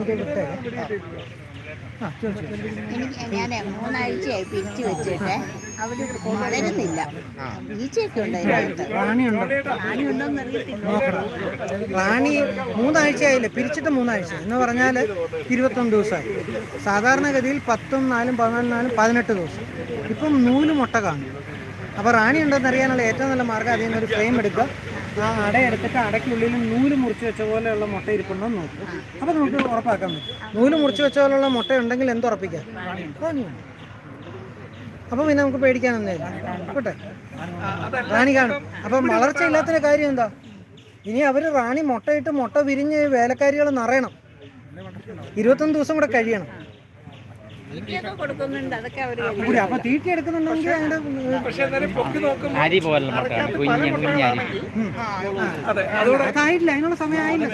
എനിക്ക് വിട്ടേരെ ആ എനിക്ക് ഞാൻ മൂന്നാഴ്ചയായി പിരിച്ചു വെച്ചിട്ട് അവിടെ വളരുന്നില്ല. ഈച്ചയൊക്കെ ഉണ്ടായിരുന്നു റാണി മൂന്നാഴ്ചയായില്ലേ? പിരിച്ചിട്ട് മൂന്നാഴ്ച. എന്ന് പറഞ്ഞാൽ ഇരുപത്തൊന്ന് ദിവസമായി. സാധാരണഗതിയിൽ പത്തും നാലും പതിനാലും നാലും പതിനെട്ട് ദിവസം. ഇപ്പം നൂൽ മുട്ട കാണും. അപ്പോൾ റാണി ഉണ്ടെന്ന് അറിയാനുള്ള ഏറ്റവും നല്ല മാർഗം അതിൽ നിന്ന് ഒരു ഫ്രെയിം എടുക്കുക. ആ അട എടുത്തിട്ട് അടയ്ക്കുള്ളിൽ നൂൽ മുറിച്ച് വെച്ച പോലെയുള്ള മുട്ട ഇരിപ്പുണ്ടോ നോക്കും. അപ്പോൾ നമുക്ക് ഉറപ്പാക്കാൻ പറ്റും. നൂൽ മുറിച്ച് വെച്ച പോലെയുള്ള മുട്ട ഉണ്ടെങ്കിൽ എന്ത് ഉറപ്പിക്കാം? റാണിയുണ്ട് അപ്പോൾ പിന്നെ നമുക്ക് പേടിക്കാനൊന്നുമില്ല കൂട്ടെ റാണി കാണും. അപ്പം വളർച്ച ഇല്ലാത്തതിന്റെ കാര്യം എന്താ? ഇനി അവർ റാണി മുട്ടയിട്ട് മുട്ട വിരിഞ്ഞ് വേലക്കാരികൾ നിറയണം. ഇരുപത്തൊന്ന് ദിവസം കൂടെ കഴിയണം. കൊടുക്കുന്നുണ്ട്. അതൊക്കെ അവർ കൂടി അപ്പൊ തീറ്റി എടുക്കുന്നുണ്ടെങ്കിൽ അതിന്റെ അരി അതിനുള്ള സമയം ആയില്ല